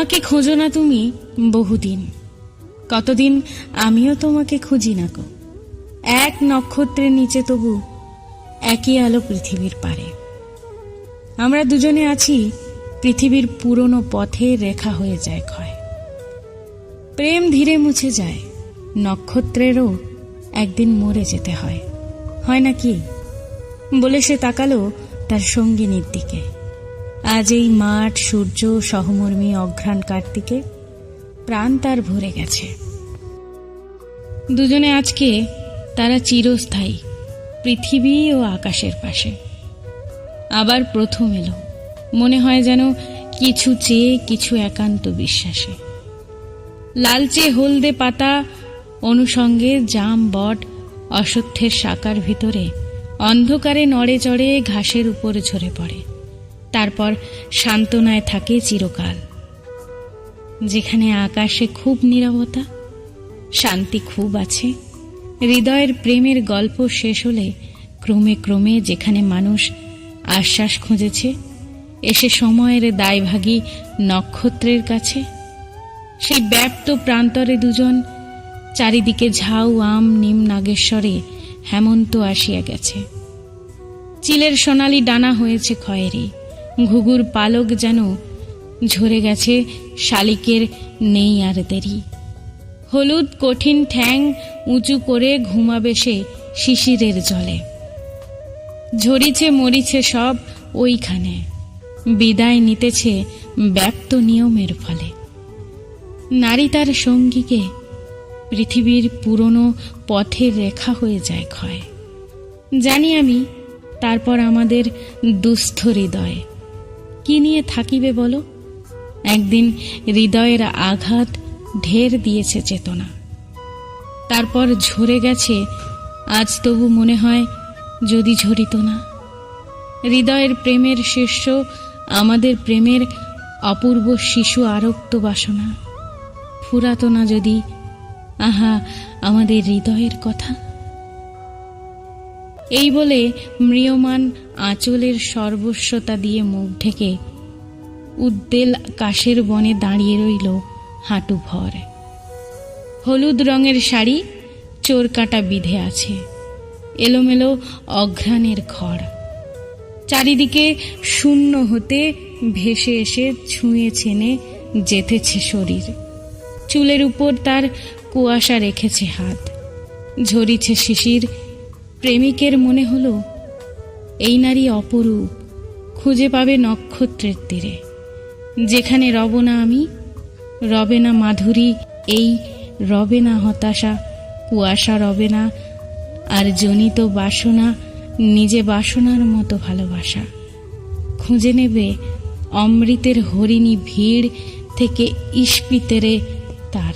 আমাকে খোঁজো না তুমি, বহুদিন। কতদিন আমিও তোমাকে খুঁজি না গো এক নক্ষত্রের নিচে তবু একই আলো পৃথিবীর পারে। আমরা দুজনে আছি, পৃথিবীর পুরনো পথে রেখা হয়ে যায় ক্ষয়। প্রেম ধীরে মুছে যায়, নক্ষত্রেরও একদিন মরে যেতে হয়। হয় না কি? বলে সে তাকালো তার সঙ্গিনীর দিকে। আজ এই মাঠ, সূর্য, সহমর্মী, অঘ্রাণ কার্তিকে প্রাণ তার ভরে গেছে। দুজনে আজকে তারা চিরস্থায়ী, পৃথিবী ও আকাশের পাশে। আবার প্রথম এলো, মনে হয় যেন কিছু চেয়ে, কিছু একান্ত বিশ্বাসে। লালচে হলদে পাতা অনুষঙ্গে জাম বট, অসত্যের শাকার ভিতরে অন্ধকারে নড়ে চড়ে ঘাসের উপর ঝরে পড়ে। তারপর সান্ত্বনায় থাকে চিরকাল। যেখানে আকাশে খুব নীরবতা, শান্তি খুব আছে, হৃদয়ের প্রেমের গল্প শেষ হলে ক্রমে ক্রমে যেখানে মানুষ আশ্বাস খুঁজেছে, এসে সময়ের দায়ভাগী নক্ষত্রের কাছে, সেই ব্যাপ্ত প্রান্তরে দুজন চারিদিকে ঝাউ আম নিম নাগেশ্বরে হেমন্ত আসিয়া গেছে। চিলের সোনালি ডানা হয়েছে খয়েরি ঘুঘুর পালক যেন ঝরে গেছে, শালিকের নেই আর দেরি। হলুদ কঠিন ঠ্যাং উঁচু করে ঘুমাবে সে শিশিরের জলে। ঝরিছে মরিছে সব ওইখানে, বিদায় নিতেছে ব্যক্ত নিয়মের ফলে। নারী তার সঙ্গীকে পৃথিবীর পুরনো পথের রেখা হয়ে যায় ক্ষয়। জানি আমি, তারপর আমাদের দুস্থ হৃদয়। কি নিয়ে থাকিবে বলো? একদিন হৃদয়ের আঘাত ঢের দিয়েছে চেতনা। তারপর ঝরে গেছে, আজ তবু মনে হয় যদি ঝরিত না। হৃদয়ের প্রেমের শীর্ষ, আমাদের প্রেমের অপূর্ব শিশু আরক্ত বাসনা। ফুরাতো না যদি, আহা, আমাদের হৃদয়ের কথা। এই বলে ম্রিয়মান আঁচলের সর্বস্বতা দিয়ে মুখ ঢেকে উদ্দেল কাশের বনে দাঁড়িয়ে রইল হাঁটু ভর। হলুদ রঙের শাড়ি, চোর কাটা বিধে আছে, এলোমেলো অঘ্রাণের ঘর চারিদিকে শূন্য হতে ভেসে এসে ছুঁয়ে ছেনে যেতেছে শরীর। চুলের উপর তার কুয়াশা রেখেছে হাত। ঝরিছে শিশির প্রেমিকের মনে হলো, এই নারী অপরূপ, খুঁজে পাবে নক্ষত্রের তীরে। যেখানে রব না আমি রবে না মাধুরী, এই রবে না হতাশা, কুয়াশা রবে না আর জনিত বাসনা, নিজে বাসনার মতো ভালোবাসা। খুঁজে নেবে অমৃতের হরিণী ভিড় থেকে ইস্পিতেরে তার